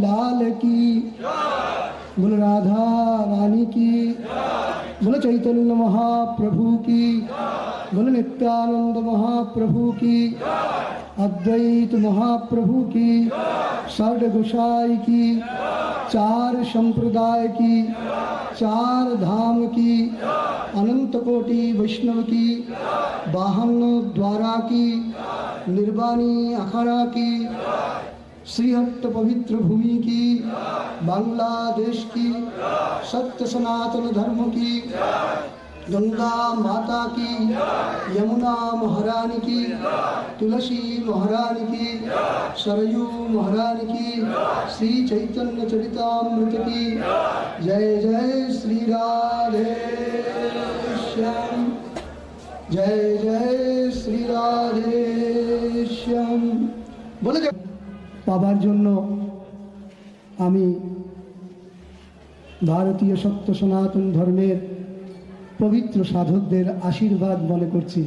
लाल की। बोल राधा रानी की। बोल चैतन्य महाप्रभु की। बोल नित्यानंद महाप्रभु की। अद्वैत महाप्रभु की। षड गोसाई की। चार संप्रदाय की। चार धाम की। अनंत कोटि वैष्णव की। बाहन द्वारा की। निर्वाणी अखाड़ा की। श्रीहट्ट पवित्र भूमि की, बांग्लादेश की, सत्य सनातन धर्म की, गंगा माता की, यमुना महारानी की, तुलसी महारानी की, सरयू महारानी की, श्री चैतन्य चरितामृत की, जय जय श्री राधे श्याम। जय जय श्री राधे श्याम। बोले जब পাবার জন্য আমি ভারতীয় সত্য সনাতন ধর্মের পবিত্র সাধকদের আশীর্বাদ মনে করছি।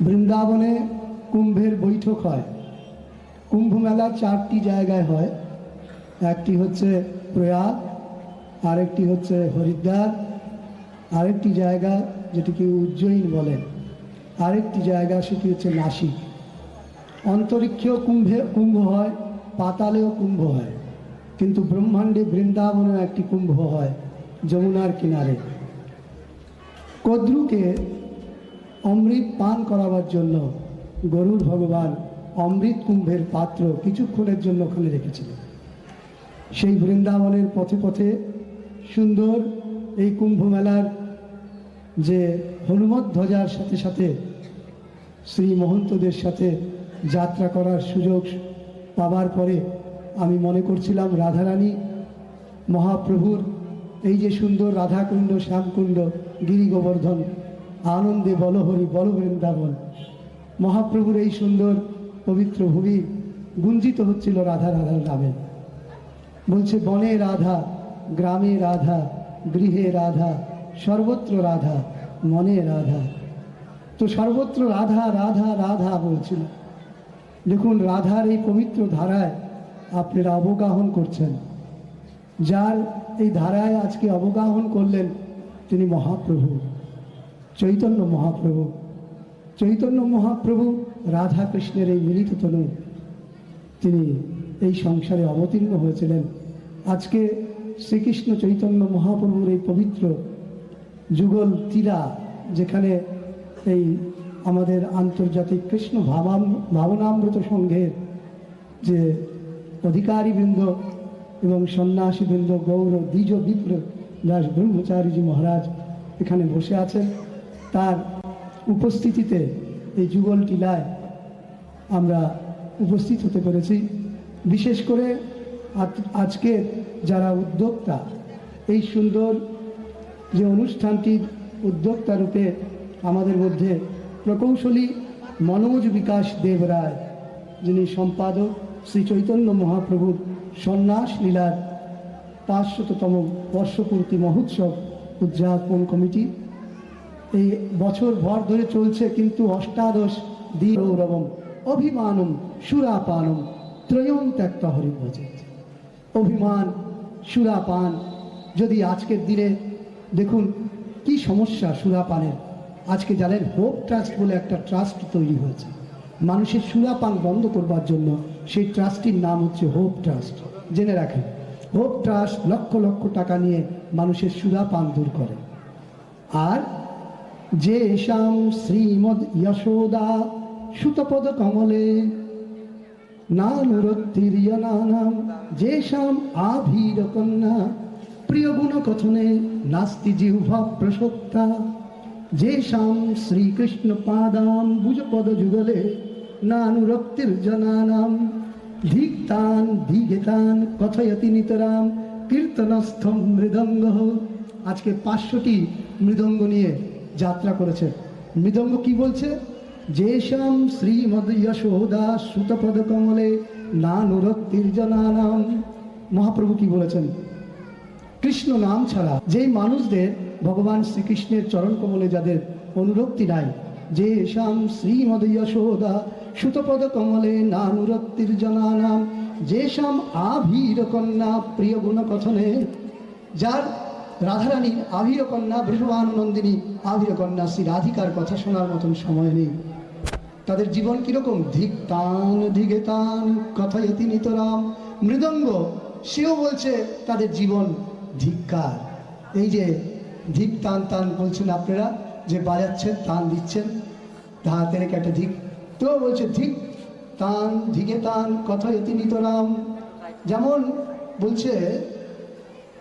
বৃন্দাবনে কুম্ভের বৈঠক হয়। কুম্ভ মেলা চারটি জায়গায় হয়। একটি হচ্ছে প্রয়াগ, আরেকটি হচ্ছে হরিদ্বার, আরেকটি জায়গা যেটিকে উজ্জয়িন বলেন আরেকটি জায়গা সেটি হচ্ছে নাসিক। অন্তরিক্ষেও কুম্ভে কুম্ভ হয়, পাতালেও কুম্ভ হয়। কিন্তু ব্রহ্মাণ্ডে বৃন্দাবনেও একটি কুম্ভ হয়, যমুনার কিনারে। কদ্রুকে অমৃত পান করাবার জন্য গরুর ভগবান অমৃত কুম্ভের পাত্র কিছুক্ষণের জন্য ওখানে রেখেছিলেন। সেই বৃন্দাবনের পথে পথে সুন্দর এই কুম্ভ মেলার যে হনুমত ধ্বজার সাথে সাথে শ্রী মহন্তদের সাথে যাত্রা করার সুযোগ পাবার পরে আমি মনে করছিলাম রাধারানী, মহাপ্রভুর এই যে সুন্দর রাধাকুণ্ড, শ্যামকুণ্ড গিরি গোবর্ধন আনন্দে বলহরি বল বৃন্দাবন মহাপ্রভুর এই সুন্দর পবিত্র ভূমি গুঞ্জিত হচ্ছিল রাধা রাধার নামে। বলছে, বনে রাধা, গ্রামে রাধা, গৃহে রাধা, সর্বত্র রাধা, মনে রাধা। তো সর্বত্র রাধা রাধা রাধা বলছিল। দেখুন, রাধার এই পবিত্র ধারায় আপনারা অবগাহন করছেন। যার এই ধারায় আজকে অবগাহন করলেন তিনি মহাপ্রভু, চৈতন্য মহাপ্রভু। চৈতন্য মহাপ্রভু রাধা কৃষ্ণের এই মিলিত তনু তিনি এই সংসারে অবতীর্ণ হয়েছিলেন। আজকে শ্রীকৃষ্ণ চৈতন্য মহাপ্রভুর এই পবিত্র যুগল তীরা, যেখানে এই আমাদের আন্তর্জাতিক কৃষ্ণ ভাবাম ভাবনামৃত সংঘের যে অধিকারীবৃন্দ এবং সন্ন্যাসীবৃন্দ গৌর, দ্বিজ, বিপ্র দাস ব্রহ্মচারীজি মহারাজ এখানে বসে আছেন। তার উপস্থিতিতে এই যুগল টিলায় আমরা উপস্থিত হতে পেরেছি। বিশেষ করে আজ- আজকে যারা উদ্যোক্তা, এই সুন্দর যে অনুষ্ঠানটির উদ্যোক্তা রূপে আমাদের মধ্যে প্রকৌশলী মনোজ বিকাশ দেব রায় যিনি সম্পাদক শ্রী চৈতন্য মহাপ্রভুর সন্ন্যাস লীলার পাঁচশততম বর্ষপূর্তি মহোৎসব উদযাপন কমিটি। এই বছর ভর ধরে চলছে কিন্তু অষ্টাদশ দীরৌরবম অভিমানম, সুরাপানম ত্রয়ম ত্যাক্তা হরিভজেত অভিমান, সুরাপান, যদি আজকের দিনে দেখুন কি সমস্যা সুরাপানের। আজকে জানেন হোপ ট্রাস্ট বলে একটা ট্রাস্ট তৈরি হয়েছে, মানুষের সুরাপান বন্ধ করবার জন্য সেই ট্রাস্টটির নাম হচ্ছে হোপ ট্রাস্ট জেনে রাখেন হোপ ট্রাস্ট লক্ষ লক্ষ টাকা নিয়ে মানুষের সুরাপান দূর করে। আর যে শাম শ্রীমদ যশোদা সুতপদ কমলে নানুরত্তিরিয়নানাম যে শাম আভীর কন্যা, প্রিয় গুণ কথনে নাস্তি জিহ্বা প্রসক্তা যে শাম শ্রীকৃষ্ণ পাদাম ভুজপদ যুগলে নানুরক্তির জনানাম। ধিক্তান, ধিগেতান, কথয়তি নিতরাম, কীর্তনস্থম মৃদঙ্গ। আজকে পাঁচশোটি মৃদঙ্গ নিয়ে যাত্রা করেছে। মৃদঙ্গ কি বলছে? যেসাম শ্রীমদ যশোদা সুতপদ কমলে নানুরক্তির জনানাম। মহাপ্রভু কি বলেছেন? কৃষ্ণ নাম ছাড়া যেই মানুষদের ভগবান শ্রীকৃষ্ণের চরণ কমলে যাদের অনুরক্তি নাই। যে শাম শ্রীমদ যশোদা সুতপদ কমলে নানুরক্তির জনানাম। যে শাম আভীর কন্যা প্রিয় গুণ কথনে যার রাধারানী আভীর কন্যা বৃষভানন্দিনী আভীর কন্যা শ্রী রাধিকার কথা শোনার মতন সময় নেই। তাদের জীবন কীরকম? ধিক তান, ধিগে তান কথায়তি নিতরাম মৃদঙ্গ, সেও বলছে তাদের জীবন ধিক্কার। এই যে ধিক তান তান বলছেন আপনারা, যে বাজাচ্ছেন, তান দিচ্ছেন হাতে রেখে একটা ধিক। তো বলছে, ধিক তান ধিগে তান কথায়তি নিতরাম। যেমন বলছে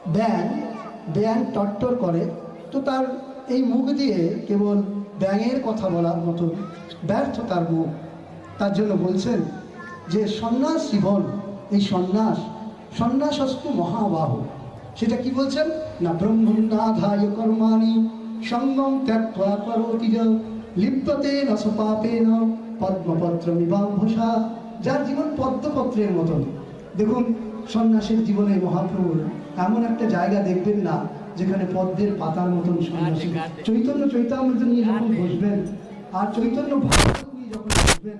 ব্যাং ব্যাং টট্টর করে, তো তার এই মুখ দিয়ে কেবল ব্যাঙের কথা বলার মতো ব্যর্থ তার মুখ। তার জন্য বলছেন যে, সন্ন্যাস জীবন এই সন্ন্যাস, সন্ন্যাসস্তু মহাবাহ। সেটা কি বলছেন? না ব্রহ্মণ্যাধায় কর্মাণি সঙ্গম ত্যাক্তা করোতি লিপ্ততে নসপাপে ন পদ্মপত্র মিবাম্ভসা যার জীবন পদ্মপত্রের মতন। দেখুন সন্ন্যাসের জীবনে মহাপ্রভুর এমন একটা জায়গা দেখবেন না যেখানে পদ্মের পাতার মতন সন্ন্যাসী। চৈতন্য চৈতামৃত নিয়ে যখন বসবেন আর চৈতন্য ভাগবত নিয়ে যখন বসবেন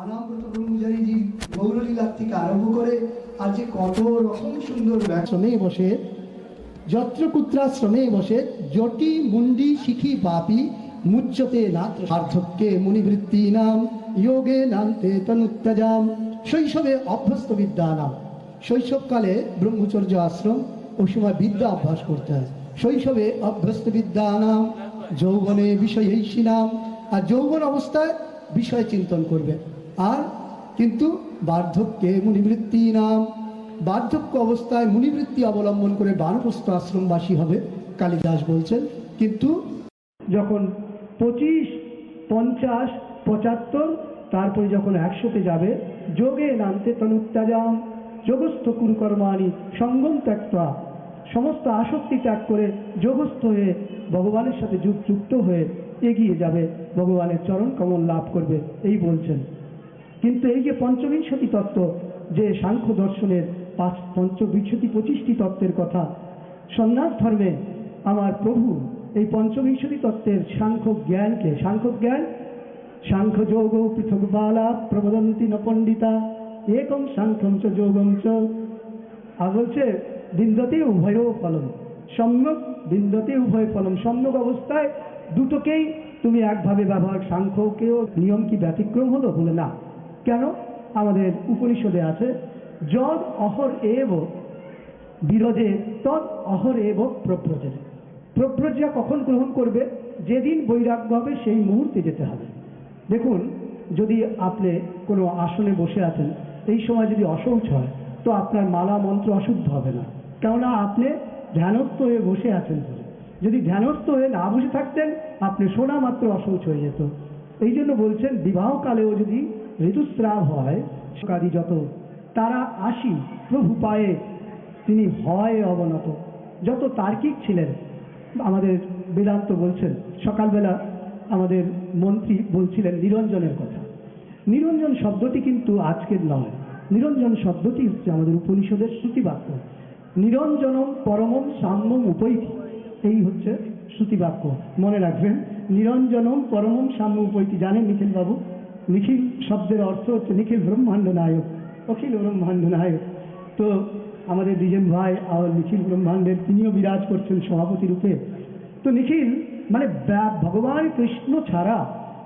আর মানবব্রত ব্রহ্মচারীজি গৌরলীলার থেকে আরম্ভ করে আর যে কত রকম সুন্দর শ্রমে বসে যত্র কুত্রাশ্রমে বসে, জটি মুন্ডি শিখি বাপি মুচ্যতে নাত্র সার্থক্যে মুনিবৃত্তি নাম, যোগে নান্তে তনুত্তজাম, শৈশবে অভ্যস্ত বিদ্যা নাম। শৈশবকালে ব্রহ্মচর্য আশ্রম ও সময় বিদ্যা অভ্যাস করতে হয়। শৈশবে অভ্যস্ত বিদ্যা নাম, যৌবনে বিষয়ৈষী নাম, আর যৌবন অবস্থায় বিষয় চিন্তন করবে। আর কিন্তু বার্ধক্যে মুনিবৃত্তি নাম বার্ধক্য অবস্থায় মুনিবৃত্তি অবলম্বন করে বানপ্রস্থ আশ্রমবাসী হবে, কালিদাস বলছেন। কিন্তু যখন পঁচিশ, পঞ্চাশ, পঁচাত্তর, তারপরে যখন একশোতে যাবে, যোগে নামতে তনুত্তাজাম, যোগস্থ কুরুকর্মাণি, সঙ্গম ত্যাক্তা, সমস্ত আসক্তি ত্যাগ করে যোগস্থ হয়ে ভগবানের সাথে যুক্ত হয়ে এগিয়ে যাবে, ভগবানের চরণ কমল লাভ করবে, এই বলছেন। কিন্তু এই যে পঞ্চবিংশতি তত্ত্ব, যে সাংখ্য দর্শনের পাঁচ পঞ্চবিংশতি পঁচিশটি তত্ত্বের কথা, সন্ন্যাস ধর্মে আমার প্রভু এই পঞ্চবিংশতি তত্ত্বের সাংখ্য জ্ঞানকে, সাংখ্য জ্ঞান? সাংখ্য যোগ পৃথক বালা প্রবদন্তি ন পণ্ডিতা একম সাংখ্যম চ আর বলছে, বিন্দতে উভয় ফলন সম্যক বিন্দতে উভয় ফলন সম্যক অবস্থায় দুটোকেই তুমি একভাবে ব্যবহার। সাংখ্যকেও নিয়ম কি ব্যতিক্রম হলো? বলে না। কেন আমাদের উপনিষদে আছে, যদ অহর এব বিরোধে, তদ অহর এব প্রব্রজে। প্রব্রজ্যা কখন গ্রহণ করবে? যেদিন বৈরাগ্য হবে, সেই মুহূর্তে যেতে হবে। দেখুন, যদি আপনি কোনো আসনে বসে আছেন, এই সময় যদি অশৌচ হয়, তো আপনার মালা মন্ত্র অশুদ্ধ হবে না। কেননা আপনি ধ্যানস্থ হয়ে বসে আছেন। যদি ধ্যানস্থ হয়ে না বসে থাকতেন, আপনি শোনা মাত্র অশৌচ হয়ে যেত। এই জন্য বলছেন, বিবাহকালেও যদি ঋতুস্রাব হয় কাদি যত তারা আসি প্রভু পায়ে, তিনি হয় অবনত। যত তার্কিক ছিলেন, আমাদের বেদান্ত বলছেন, সকালবেলা আমাদের মন্ত্রী বলছিলেন নিরঞ্জনের কথা। নিরঞ্জন শব্দটি কিন্তু আজকের নয়। নিরঞ্জন শব্দটি হচ্ছে আমাদের উপনিষদের শ্রুতিবাক্য। নিরঞ্জনম পরমম সাম্যম উপৈতি এই হচ্ছে শ্রুতিবাক্য। মনে রাখবেন, নিরঞ্জনম পরমম সাম্য উপৈতি জানেন নিখিল বাবু নিখিল শব্দের অর্থ হচ্ছে নিখিল ব্রহ্মাণ্ড নায়ক, অখিল ব্রহ্মাণ্ড নায়ক। তো আমাদের দ্বিজন ভাই আর নিখিল ব্রহ্মাণ্ডের তিনিও বিরাজ করছেন সভাপতি রূপে। তো নিখিল মানে ভগবান কৃষ্ণ ছাড়া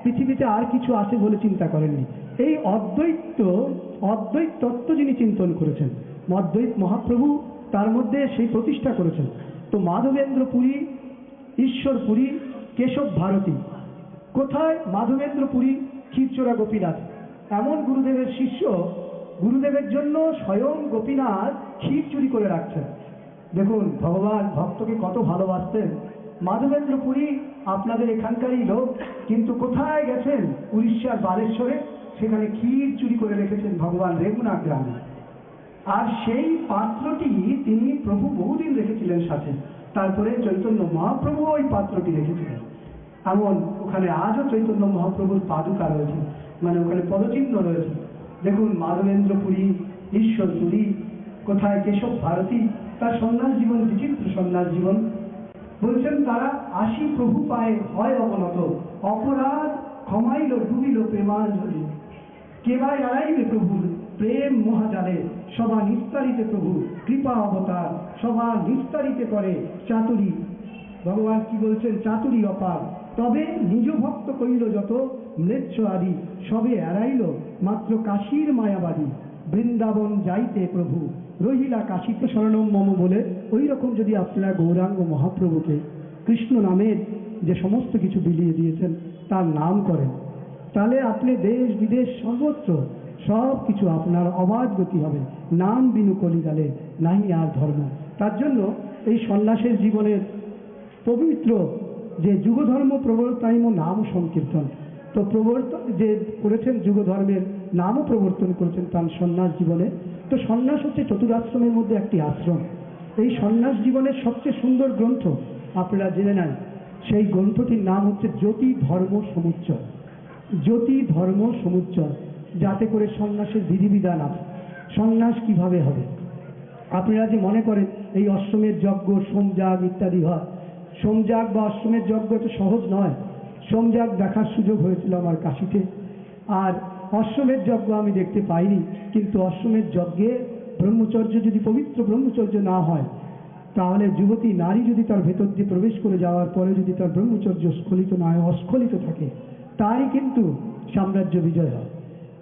পৃথিবীতে আর কিছু আছে বলে চিন্তা করেননি। এই অদ্বৈত অদ্বৈত তত্ত্ব যিনি চিন্তন করেছেন, অদ্বৈত মহাপ্রভু তার মধ্যে সেই প্রতিষ্ঠা করেছেন। তো মাধবেন্দ্র পুরী ঈশ্বর পুরী কেশব ভারতী, কোথায় মাধবেন্দ্র পুরী ক্ষীরচোরা গোপীনাথ। এমন গুরুদেবের শিষ্য গুরুদেবের জন্য স্বয়ং গোপীনাথ ক্ষীর চুরি করে রাখছেন। দেখুন, ভগবান ভক্তকে কত ভালোবাসতেন। মাধবেন্দ্র পুরী আপনাদের এখানকারই লোক, কিন্তু কোথায় গেছেন উড়িষ্যার বালেশ্বরে? সেখানে ক্ষীর চুরি করে রেখেছেন ভগবান রেগুনা গ্রামে। আর সেই পাত্রটি তিনি প্রভু বহুদিন রেখেছিলেন সাথে। তারপরে চৈতন্য মহাপ্রভু ওই পাত্রটি রেখেছিলেন। এমন ওখানে আজও চৈতন্য মহাপ্রভুর পাদুকা রয়েছে মানে ওখানে পদচিহ্ন রয়েছে। দেখুন মাধবেন্দ্র পুরী ঈশ্বর পুরী কোথায় কেশব ভারতী, তার সন্ন্যাস জীবন, বিচিত্র সন্ন্যাস জীবন। বলছেন তারা আসি প্রভু পায়ে হয় অবনত, অপরাধ ক্ষমাইল ডুবিল প্রেমাঞ্জলি। কেবাই আড়াইবে প্রভুর প্রেম মহাজালে, সভা নিস্তারিতে প্রভু, কৃপা অবতার, সভা নিস্তারিতে করে চাতুরী। ভগবান কি বলছেন? চাতুরী অপার। তবে নিজ ভক্ত কইল যত ম্লেচ্ছ আদি, সবে এড়াইল মাত্র কাশীর মায়াবাদী। বৃন্দাবন যাইতে প্রভু, রহিলা কাশীতে শরণম মম বলে ওই রকম যদি আপনারা গৌরাঙ্গ মহাপ্রভুকে কৃষ্ণ নামের যে সমস্ত কিছু বিলিয়ে দিয়েছেন, তার নাম করেন। তাহলে আপনি দেশ, বিদেশ, সর্বত্র সব কিছু আপনার অবাধ গতি হবে। নাম বিনু কলিকালে নাহি আর ধর্ম। তার জন্য এই সন্ন্যাসের জীবনের পবিত্র যে যুগধর্ম প্রবর্তাইম নাম সংকীর্তন। তো প্রবর্তন যে করেছেন যুগধর্মের নামও প্রবর্তন করেছেন তার সন্ন্যাস জীবনে। তো সন্ন্যাস হচ্ছে চতুরাশ্রমের মধ্যে একটি আশ্রম। এই সন্ন্যাস জীবনের সবচেয়ে সুন্দর গ্রন্থ আপনারা জেনে নেন। সেই গ্রন্থটির নাম হচ্ছে জ্যোতি ধর্ম সমুচ্চয়। জ্যোতি ধর্ম সমুচ্চয়, যাতে করে সন্ন্যাসের বিধিবিধান আছে। সন্ন্যাস কীভাবে হবে? আপনারা যে মনে করেন, এই অশ্বমের যজ্ঞ, সোমযাগ ইত্যাদি হয় সোমযাগ বা অশ্বমের যজ্ঞ তো সহজ নয়। সোমযাগ দেখার সুযোগ হয়েছিল আমার কাশিতে। আর অশ্বমের যজ্ঞ আমি দেখতে পাইনি, কিন্তু অশ্বমের যজ্ঞে ব্রহ্মচর্য যদি পবিত্র ব্রহ্মচর্য না হয়, তাহলে যুবতী নারী যদি তার ভেতর দিয়ে প্রবেশ করে যাওয়ার পরে যদি তার ব্রহ্মচর্য স্খলিত না হয়, অস্খলিত থাকে, তারই কিন্তু সাম্রাজ্য বিজয় হয়।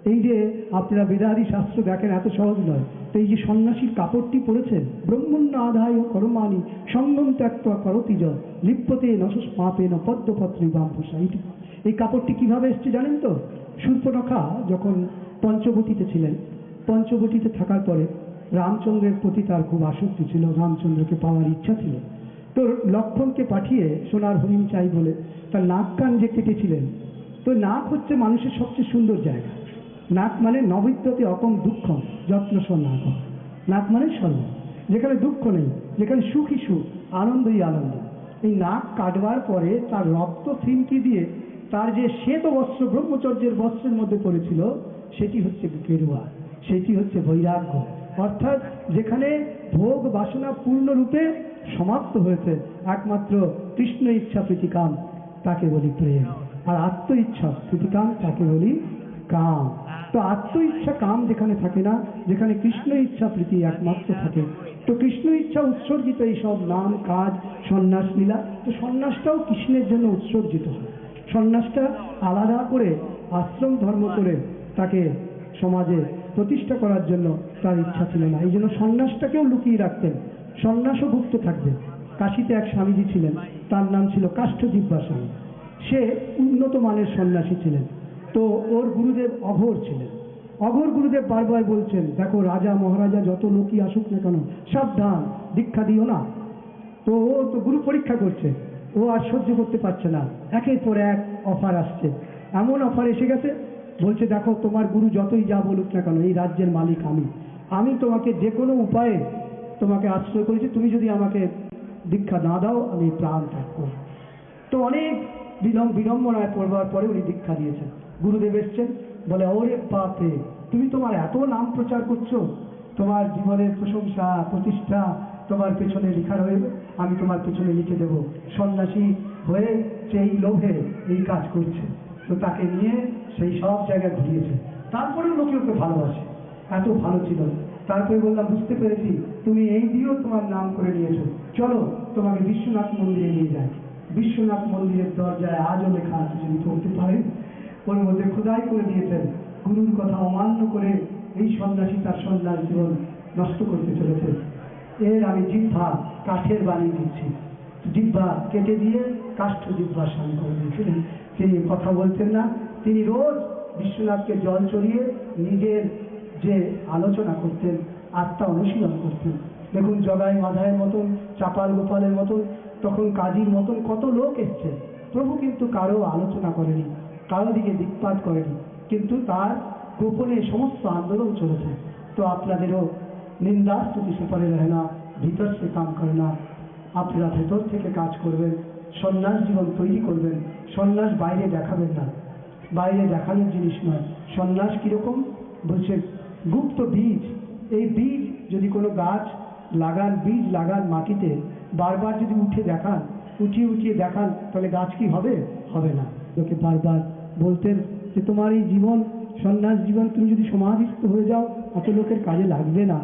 এই যে আপনারা বেদাদি শাস্ত্র দেখেন এত সহজ নয়। এই যে সন্ন্যাসীর কাপড়টি পরেছেন ব্রহ্মণ্য আদায় করমানি সঙ্গম ত্যাক্ত করতি জ লিপ্যতে নশস পাপে ন পদ্মপত্রী বামপুষা এইটি এই কাপড়টি কীভাবে এসছে জানেন তো? সূর্পনখা যখন পঞ্চবটিতে ছিলেন পঞ্চবটিতে থাকার পরে রামচন্দ্রের প্রতি তার খুব আসক্তি ছিল, রামচন্দ্রকে পাওয়ার ইচ্ছা ছিল। তো লক্ষণকে পাঠিয়ে সোনার হরিণ চাই বলে তার নাক কান যে কেটেছিলেন তো নাক হচ্ছে মানুষের সবচেয়ে সুন্দর জায়গা। নাক মানে নবিদ্যতে অকম দুঃখ, যত্ন নাক নাক মানে স্বর্ণ যেখানে দুঃখ নেই, যেখানে সুখই সুখ, আনন্দই আনন্দ। এই নাক কাটবার পরে তার রক্ত ফিনকি দিয়ে তার যে শ্বেত বস্ত্র, ব্রহ্মচর্যের বস্ত্রের মধ্যে পড়েছিল, সেটি হচ্ছে গেরুয়া সেটি হচ্ছে বৈরাগ্য। অর্থাৎ যেখানে ভোগ বাসনা পূর্ণরূপে সমাপ্ত হয়েছে, একমাত্র কৃষ্ণ ইচ্ছা প্রীতিকাম, তাকে বলি প্রেম। আর আত্ম ইচ্ছা প্রীতিকাম, তাকে বলি কাম। তো আত্ম ইচ্ছা কাম যেখানে থাকে না, যেখানে কৃষ্ণ ইচ্ছা প্রীতি একমাত্র থাকে। তো কৃষ্ণ ইচ্ছা উৎসর্গিত এই সব নাম, কাজ, সন্ন্যাস লীলা, তো সন্ন্যাসটাও কৃষ্ণের জন্য উৎসর্জিত হয়। সন্ন্যাসটা আলাদা করে আশ্রম ধর্ম করে তাকে সমাজে প্রতিষ্ঠা করার জন্য তার ইচ্ছা ছিল না। এই জন্য সন্ন্যাসটাকেও লুকিয়ে রাখতেন। সন্ন্যাসও গুপ্ত থাকবে। কাশিতে এক স্বামীজি ছিলেন, তার নাম ছিল কাষ্ঠজিব্বা স্বামী সে উন্নত মানের সন্ন্যাসী ছিলেন। তো ওর গুরুদেব অঘোর ছিলেন। অঘর গুরুদেব বারবার বলছেন, দেখো রাজা, মহারাজা, যত লোকই আসুক না কেন, সাবধান, দীক্ষা দিও না। তো ও তো গুরু পরীক্ষা করছে, ও আর সহ্য করতে পারছে না। একের পর এক অফার আসছে। এমন অফার এসে গেছে, বলছে, দেখো, তোমার গুরু যতই যা বলুক না কেন, এই রাজ্যের মালিক আমি। আমি তোমাকে যে কোনো উপায়ে তোমাকে আশ্রয় করেছি, তুমি যদি আমাকে দীক্ষা না দাও, আমি প্রাণ ত্যাগ তো অনেক বিলম্ব, বিড়ম্বনায় পড়বার পরে উনি দীক্ষা দিয়েছেন। গুরুদেব এসছেন, বলে, ওরে বাপরে, তুমি তোমার এত নাম প্রচার করছ। তোমার জীবনের প্রশংসা, প্রতিষ্ঠা তোমার পেছনে লেখা রয়েছে আমি তোমার পেছনে লিখে দেব। সন্ন্যাসী হয়ে সেই লোভে এই কাজ করছে। তো তাকে নিয়ে সেই সব জায়গায় ঘুরিয়েছে। তারপরেও লোকে ওকে ভালোবাসে। এত ভালো ছিল। তারপরে বললাম, বুঝতে পেরেছি, তুমি এই দিয়েও তোমার নাম করে নিয়েছো। চলো, তোমাকে বিশ্বনাথ মন্দিরে নিয়ে যায় বিশ্বনাথ মন্দিরের দরজায় আজও লেখা আছে, যদি পড়তে পারেন। মধ্যে খোদাই করে দিয়েছেন। গুরুর কথা অমান্য করে এই সন্ন্যাসী তার সন্ন্যাস জীবন নষ্ট করতে চলেছে। এর আমি জিহ্বা, কাঠের বানিয়ে দিচ্ছি। জিহ্বা কেটে দিয়ে কাষ্ঠ জিহ্বা স্নান করে দিয়েছিলেন। তিনি কথা বলতেন না। তিনি রোজ বিশ্বনাথকে জল চড়িয়ে নিজের যে আলোচনা করতেন, আত্মা অনুশীলন করতেন। দেখুন, জগাই মাধায়ের মতন, চাপাল গোপালের মতন, তখন কাজীর মতন কত লোক এসছে প্রভু কিন্তু কারও আলোচনা করেনি। কারও দিকে দিকপাত করেনি। কিন্তু তার গোপনে সমস্ত আন্দোলন চলেছে। তো আপনাদেরও নিন্দা, স্তুতি সুপারে রহে না, ভিতর সে কাম করে না। আপনারা ভেতর থেকে কাজ করবেন, সন্ন্যাস জীবন তৈরি করবেন, সন্ন্যাস বাইরে দেখাবেন না। বাইরে দেখানোর জিনিস নয়। সন্ন্যাস কীরকম? বলছে, গুপ্ত বীজ। এই বীজ যদি কোনো গাছ লাগান, বীজ লাগান মাটিতে, বারবার যদি উঠে দেখান, উঠিয়ে উঠিয়ে দেখান, তাহলে গাছ কি হবে? হবে না। লোকে বারবার বলতেন যে, তোমার এই জীবন, সন্ন্যাস জীবন তুমি যদি সমাধিস্থ হয়ে যাও এত লোকের কাজে লাগবে না।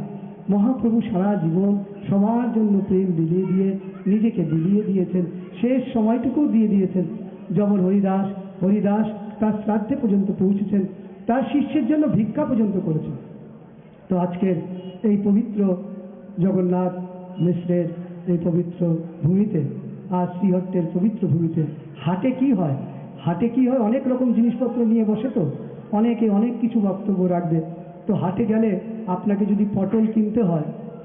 মহাপ্রভু সারা জীবন সবার জন্য প্রেম বিলিয়ে দিয়ে, নিজেকে বিলিয়ে দিয়েছেন। শেষ সময়টুকু দিয়ে দিয়েছেন। যেমন হরিদাস হরিদাস তার শ্রাদ্ধে পর্যন্ত পৌঁছেছেন, তার শিষ্যের জন্য ভিক্ষা পর্যন্ত করেছেন। তো আজকের এই পবিত্র জগন্নাথ মিশ্রের এই পবিত্র ভূমিতে, আর শ্রীহট্টের পবিত্র ভূমিতে হাটে কি হয়? হাটে কি হয়? অনেক রকম জিনিসপত্র নিয়ে বসে তো। অনেকে অনেক কিছু বক্তব্য রাখবে। তো হাটে গেলে আপনাকে যদি পটল কিনতে হয়,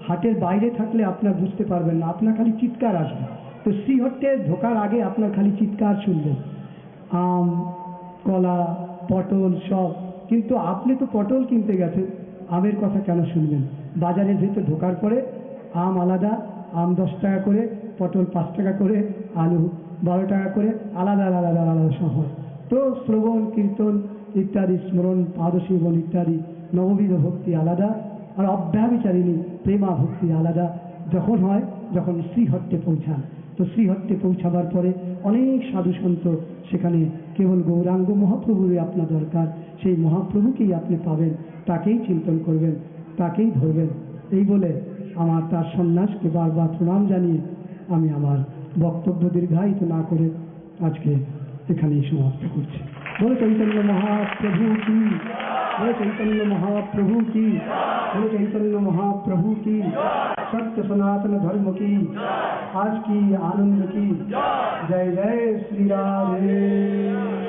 হাটের বাইরে থাকলে আপনার বুঝতে পারবেন না, আপনার খালি চিৎকার আসবে। তো শ্রীহট্টে ঢোকার আগে আপনার খালি চিৎকার শুনবেন আম, কলা, পটল সব। কিন্তু আপনি তো পটল কিনতে গেছেন, আমের কথা কেন শুনবেন? বাজারের ভেতর ঢোকার পরে আম আলাদা, আম দশ টাকা করে, পটল পাঁচ টাকা করে, আলু বারো টাকা করে আলাদা আলাদা আলাদা হয় তো শ্রবণ কীর্তন ইত্যাদি, স্মরণ, পাদসেবন ইত্যাদি নববিধ ভক্তি আলাদা আর অব্যাবিচারিণী প্রেমা ভক্তি আলাদা। যখন হয়, যখন শ্রীহট্টে পৌঁছান তো শ্রীহট্টে পৌঁছাবার পরে অনেক সাধু সন্ত সেখানে কেবল গৌরাঙ্গ মহাপ্রভুরই আপনার দরকার। সেই মহাপ্রভুকেই আপনি পাবেন, তাকেই চিন্তন করবেন, তাকেই ধরবেন। এই বলে আমার তার সন্ন্যাসকে বারবার প্রণাম জানিয়ে আমি আমার বক্তব্য দীর্ঘায়িত না করে আজকে এখানেই সমাপ্ত করছি বলে চৈতন্য মহাপ্রভু কি বলে চৈতন্য মহাপ্রভু কি বলে চৈতন্য মহাপ্রভু কি सत्य सनातन धर्म की आज की आनंद की जय जय श्री राधे